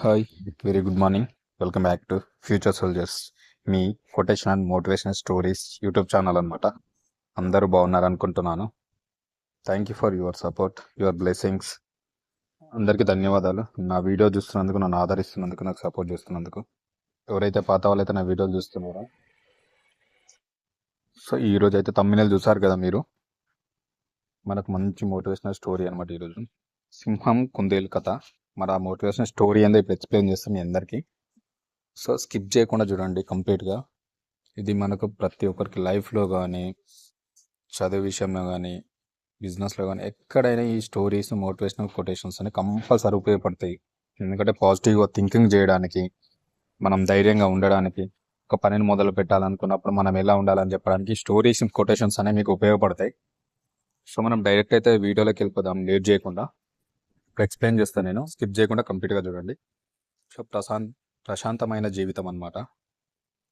Hi very good morning welcome back to future soldiers me quotation and motivational stories YouTube channel అనమాట అందరూ బాగున్నారు అనుకుంటున్నాను thank you for your support your blessings అందరికీ ధన్యవాదాలు. నా video చూస్తున్నందుకు నన్ను ఆదరిస్తున్నందుకు నాకు సపోర్ట్ చేస్తున్నందుకు. ఎవరైతే పాత వాళ్ళైతే నా వీడియోలు చూస్తున్నారో. సో ఈరోజు అయితే తమ్మినలు చూసారు కదా మీరు? మనకు మంచి మోటివేషనల్ స్టోరీ అనమాట ఈరోజు సింహం కుందేలు కథ. మరి ఆ మోటివేషన్ స్టోరీ ఏందో ఇప్పుడు ఎక్స్ప్లెయిన్ చేస్తాం మీ అందరికీ. సో స్కిప్ చేయకుండా చూడండి కంప్లీట్గా ఇది మనకు ప్రతి ఒక్కరికి లైఫ్లో కానీ చదువు విషయంలో కానీ బిజినెస్లో కానీ ఎక్కడైనా ఈ స్టోరీస్ మోటివేషనల్ కొటేషన్స్ అనేవి కంపల్సరీ ఉపయోగపడతాయి. ఎందుకంటే పాజిటివ్గా థింకింగ్ చేయడానికి మనం ధైర్యంగా ఉండడానికి ఒక పనిని మొదలు పెట్టాలనుకున్నప్పుడు మనం ఎలా ఉండాలని చెప్పడానికి స్టోరీస్ కొటేషన్స్ అనేవి మీకు ఉపయోగపడతాయి. సో మనం డైరెక్ట్ అయితే వీడియోలోకి వెళ్ళిపోదాం లేట్ చేయకుండా. ఇప్పుడు ఎక్స్ప్లెయిన్ చేస్తాను నేను. స్కిప్ చేయకుండా కంప్లీట్గా చూడండి. సో ప్రశాంత్ ప్రశాంతమైన జీవితం అనమాట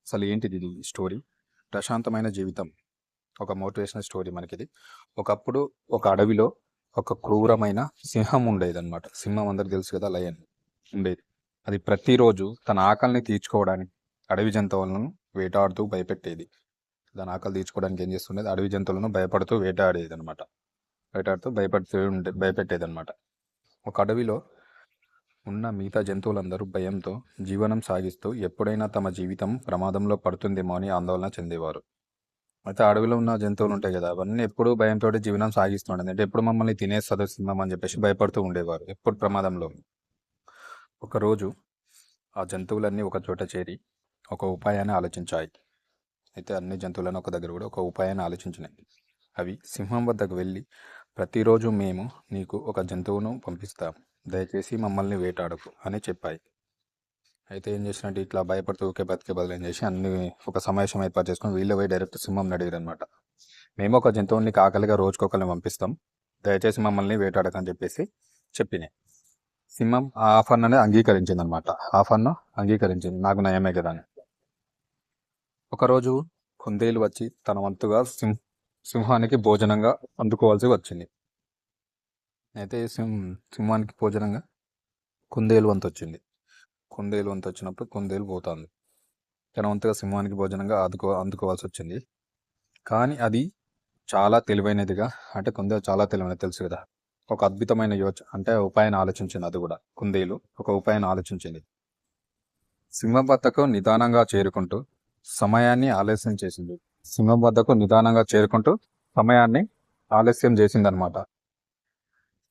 అసలు ఏంటిది ఇది స్టోరీ ప్రశాంతమైన జీవితం. ఒక మోటివేషనల్ స్టోరీ మనకిది. ఒకప్పుడు ఒక అడవిలో ఒక క్రూరమైన సింహం ఉండేది అనమాట సింహం అందరికి తెలుసు కదా లయన్ ఉండేది. అది ప్రతిరోజు తన ఆకలిని తీర్చుకోవడానికి అడవి జంతువులను వేటాడుతూ భయపెట్టేది. దాని ఆకలి తీర్చుకోవడానికి ఏం చేస్తుండేది? అడవి జంతువులను భయపడుతూ వేటాడేది అనమాట వేటాడుతూ భయపడుతూ ఉండే భయపెట్టేది అనమాట ఒక అడవిలో ఉన్న మిగతా జంతువులందరూ భయంతో జీవనం సాగిస్తూ ఎప్పుడైనా తమ జీవితం ప్రమాదంలో పడుతుందేమో అని ఆందోళన చెందేవారు. అయితే అడవిలో ఉన్న జంతువులు ఉంటాయి కదా అవన్నీ ఎప్పుడూ భయంతో జీవనం సాగిస్తుండే అంటే ఎప్పుడు మమ్మల్ని తినేస్తుంది సింహం అని చెప్పేసి భయపడుతూ ఉండేవారు ఎప్పుడు ప్రమాదంలో. ఒకరోజు ఆ జంతువులన్నీ ఒక చోట చేరి ఒక ఉపాయాన్ని ఆలోచించాయి. అయితే అన్ని జంతువులను ఒక దగ్గర కూడా ఒక ఉపాయాన్ని ఆలోచించినాయి. అవి సింహం వద్దకు వెళ్ళి ప్రతిరోజు మేము నీకు ఒక జంతువును పంపిస్తాం. దయచేసి మమ్మల్ని వేటాడకు అని చెప్పాయి. అయితే ఏం చేసినట్టు ఇట్లా భయపడుతూ ఊకే బతికే బదులు ఏం చేసి అన్ని ఒక సమావేశం ఏర్పాటు చేసుకుని వీళ్ళు పోయి డైరెక్ట్ సింహం అడిగారు అనమాట మేము ఒక జంతువుని ఆకలిగా రోజుకొకరిని పంపిస్తాం. దయచేసి మమ్మల్ని వేటాడకని చెప్పేసి చెప్పినాయి. సింహం ఆ ఆఫర్ననే అనేది అంగీకరించింది అనమాట ఆఫర్ను అంగీకరించింది. నాకు నయమే కదా అని. ఒకరోజు కుందేలు వచ్చి తన వంతుగా సింహ సింహానికి భోజనంగా అందుకోవాల్సి వచ్చింది. అయితే సింహం సింహానికి భోజనంగా కుందేలు వంత వచ్చింది. కుందేలు వంత వచ్చినప్పుడు కుందేలు పోతుంది. తన వంతుగా సింహానికి భోజనంగా అందుకో అందుకోవాల్సి వచ్చింది. కానీ అది చాలా తెలివైనదిగా అంటే కుందేలు చాలా తెలివైనది తెలుసు కదా. ఒక అద్భుతమైన యోచ అంటే ఉపాయాన్ని ఆలోచించింది అది కూడా కుందేలు ఒక ఉపాయాన్ని ఆలోచించింది. సింహం వద్దకు నిదానంగా చేరుకుంటూ సమయాన్ని ఆలస్యం చేసింది. సింహం వద్దకు నిదానంగా చేరుకుంటూ సమయాన్ని ఆలస్యం చేసిందనమాట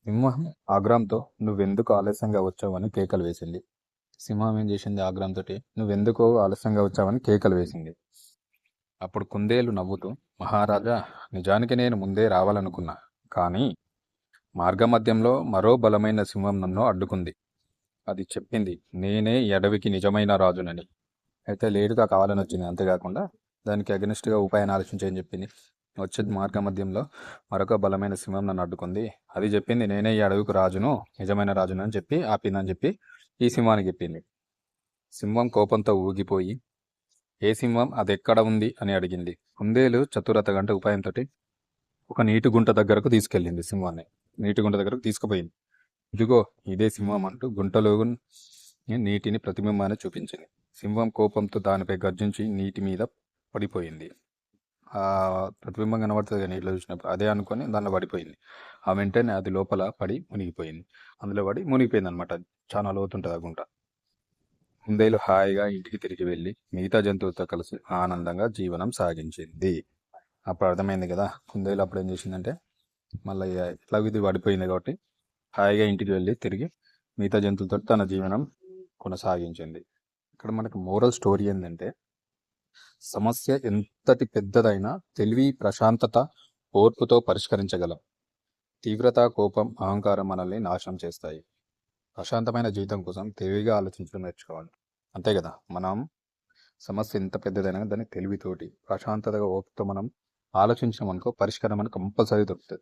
సింహం ఆగ్రహంతో నువ్వెందుకు ఆలస్యంగా వచ్చావని కేకలు వేసింది. సింహం ఏం చేసింది ఆగ్రహంతో నువ్వెందుకు ఆలస్యంగా వచ్చావని కేకలు వేసింది. అప్పుడు కుందేలు నవ్వుతూ మహారాజా నిజానికి నేను ముందే రావాలనుకున్నా కానీ మార్గమధ్యంలో మరో బలమైన సింహం నన్ను అడ్డుకుంది. అది చెప్పింది నేనే ఎడవికి అడవికి నిజమైన రాజునని. అయితే లేటుగా కావాలని వచ్చింది అంతేకాకుండా దానికి అగనిస్ట్గా ఉపాయాన్ని ఆలోచించని చెప్పింది. వచ్చే మార్గ మధ్యంలో. మరొక బలమైన సింహం నన్ను అడ్డుకుంది. అది చెప్పింది నేనే ఈ అడవికి రాజును నిజమైన రాజును అని చెప్పి ఆపిందని చెప్పి ఈ సింహానికి చెప్పింది. సింహం కోపంతో ఊగిపోయి ఏ సింహం? అది ఎక్కడ ఉంది? అని అడిగింది. కుందేలు చతురత గంట ఉపాయంతో ఒక నీటి గుంట దగ్గరకు తీసుకెళ్ళింది సింహాన్ని. నీటి గుంట దగ్గరకు తీసుకుపోయింది. ఇదిగో ఇదే సింహం అంటూ గుంటలో నీటిని ప్రతిబింబాన్ని చూపించింది. సింహం కోపంతో దానిపై గర్జించి నీటి మీద పడిపోయింది. ప్రతిబింబం కనబడుతుంది కానీ ఇట్లా చూసినప్పుడు అదే అనుకొని దానిలో పడిపోయింది. ఆ వెంటనే అది లోపల పడి మునిగిపోయింది. అందులో పడి మునిగిపోయింది అనమాట చాలా లోతుంటుంది ఆ గుంట. కుందేలు హాయిగా ఇంటికి తిరిగి వెళ్ళి మిగతా జంతువులతో కలిసి ఆనందంగా జీవనం సాగించింది. అప్పుడు అర్థమైంది కదా కుందేలు అప్పుడు ఏం చేసిందంటే మళ్ళీ ఎట్లా ఇది పడిపోయింది కాబట్టి హాయిగా ఇంటికి వెళ్ళి తిరిగి మిగతా జంతువులతో తన జీవనం కొనసాగించింది. ఇక్కడ మనకు మోరల్ స్టోరీ ఏంటంటే సమస్య ఎంతటి పెద్దదైనా తెలివి ప్రశాంతత ఓర్పుతో పరిష్కరించగలం. తీవ్రత కోపం అహంకారం మనల్ని నాశనం చేస్తాయి. ప్రశాంతమైన జీవితం కోసం తెలివిగా ఆలోచించడం నేర్చుకోవాలి. అంతే కదా? మనం సమస్య ఎంత పెద్దదైనా దాన్ని తెలివితోటి ప్రశాంతతగా ఓపుతో మనం ఆలోచించడం అనుకో పరిష్కారం మనకు కంపల్సరీ దొరుకుతుంది.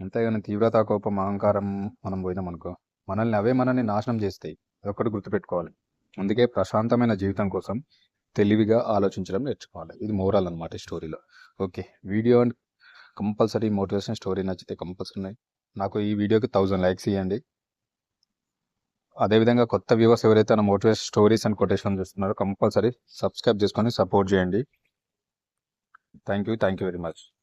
అంతేగాని తీవ్రత కోపం అహంకారం మనం పోయినాం అనుకో మనల్ని అవే మనల్ని నాశనం చేస్తాయి. అదొకటి గుర్తుపెట్టుకోవాలి. అందుకే ప్రశాంతమైన జీవితం కోసం తెలివిగా ఆలోచించడం నేర్చుకోవాలి. ఇది మోరల్ అనమాట స్టోరీలో. Okay. Video and compulsory motivation story నచ్చితే కంపల్సరీ నాకు ఈ వీడియోకి థౌజండ్ లైక్స్ ఇవ్వండి అదేవిధంగా కొత్త వ్యూవర్స్ ఎవరైతే నా మోటివేషన్ స్టోరీస్ అండ్ కొటేషన్ చూస్తున్నారో కంపల్సరీ సబ్స్క్రైబ్ చేసుకొని సపోర్ట్ చేయండి. Thank you thank you very much.